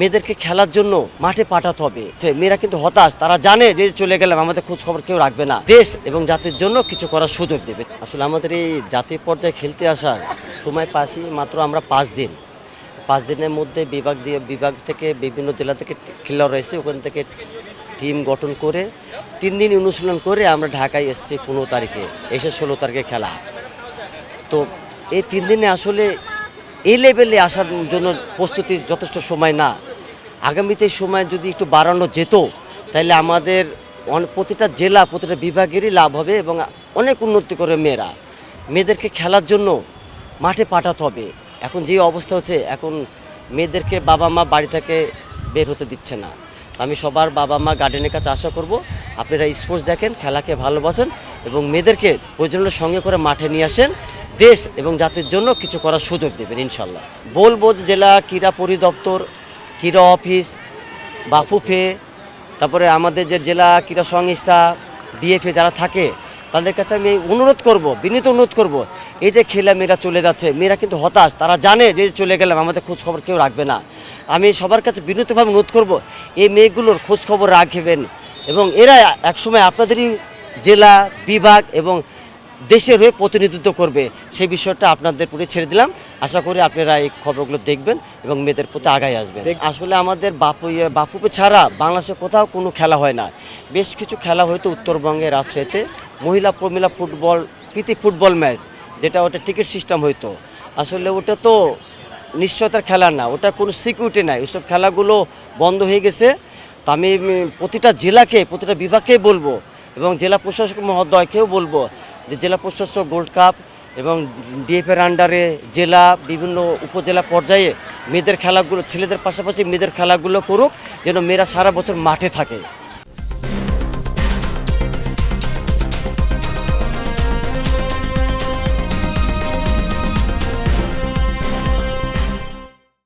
মেয়েদেরকে খেলার জন্য মাঠে পাঠাতে হবে। মেয়েরা কিন্তু হতাশ, তারা জানে যে চলে গেলাম, আমাদের খোঁজ খবর কেউ রাখবে না। দেশ এবং জাতির জন্য কিছু করার সুযোগ দেবে। আসলে আমাদের এই জাতীয় পর্যায়ে খেলতে আসার সময় পাশি মাত্র আমরা পাঁচ দিন। পাঁচ দিনের মধ্যে বিভাগ দিয়ে, বিভাগ থেকে বিভিন্ন জেলা থেকে খেলোয়াড় রয়েছে ওখান থেকে টিম গঠন করে তিন দিন অনুশীলন করে আমরা ঢাকায় এসেছি পনেরো তারিখে, এসে ষোলো তারিখে খেলা। তো এই তিন দিনে আসলে এই লেভেলে আসার জন্য প্রস্তুতির যথেষ্ট সময় না। আগামীতে সময় যদি একটু বাড়ানো যেত, তাহলে আমাদের প্রতিটা জেলা, প্রতিটা বিভাগেরই লাভ হবে এবং অনেক উন্নতি করে মেয়েরা। মেয়েদেরকে খেলার জন্য মাঠে পাঠাতে হবে। এখন যে অবস্থা হচ্ছে, এখন মেয়েদেরকে বাবা মা বাড়ি থেকে বের হতে দিচ্ছে না। আমি সবার বাবা মা গার্ডেনের কাছে আশা করব, আপনারা স্পোর্টস দেখেন, খেলাকে ভালোবাসেন এবং মেয়েদেরকে প্রয়োজনের সঙ্গে করে মাঠে নিয়ে আসেন। দেশ এবং জাতির জন্য কিছু করার সুযোগ দেবেন ইনশাল্লাহ বলব জেলা ক্রীড়া পরিদপ্তর, ক্রীড়া অফিস, বাফুফে, তারপরে আমাদের যে জেলা ক্রীড়া সংস্থা, ডিএফএ যারা থাকে, তাদের কাছে আমি অনুরোধ করব, বিনীত অনুরোধ করব, এই যে খেলা মেয়েরা চলে যাচ্ছে, মেয়েরা কিন্তু হতাশ, তারা জানে যে চলে গেলাম, আমাদের খোঁজ খবর কেউ রাখবে না। আমি সবার কাছে বিনীতভাবে অনুরোধ করব, এই মেয়েগুলোর খোঁজ খবর রাখবেন এবং এরা একসময় আপনাদেরই জেলা, বিভাগ এবং দেশের হয়ে প্রতিনিধিত্ব করবে সেই বিষয়টা আপনাদের প্রতি ছেড়ে দিলাম। আশা করি আপনারা এই খবরগুলো দেখবেন এবং মেয়েদের প্রতি আগায় আসবেন। আসলে আমাদের বাপু ইয়ে, বাপুপে ছাড়া বাংলাদেশে কোথাও কোনো খেলা হয় না। বেশ কিছু খেলা হয়তো উত্তরবঙ্গে রাজশাহীতে মহিলা প্রমিলা ফুটবল প্রীতি ফুটবল ম্যাচ যেটা ওটা টিকিট সিস্টেম হইতো আসলে ওটা তো নিশ্চয়তার খেলা না ওটা কোনো সিকিউরিটি নাই। ওইসব খেলাগুলো বন্ধ হয়ে গেছে। তো আমি প্রতিটা জেলাকে প্রতিটা বিভাগকেই বলব এবং জেলা প্রশাসক মহোদয়কেও বলব যে জেলা প্রশাসক গোল্ড কাপ এবং ডিএফের আন্ডারে জেলা, বিভিন্ন উপজেলা পর্যায়ে মেয়েদের খেলাগুলো, ছেলেদের পাশাপাশি মেয়েদের খেলাগুলো করুক, যেন মেয়েরা সারা বছর মাঠে থাকে।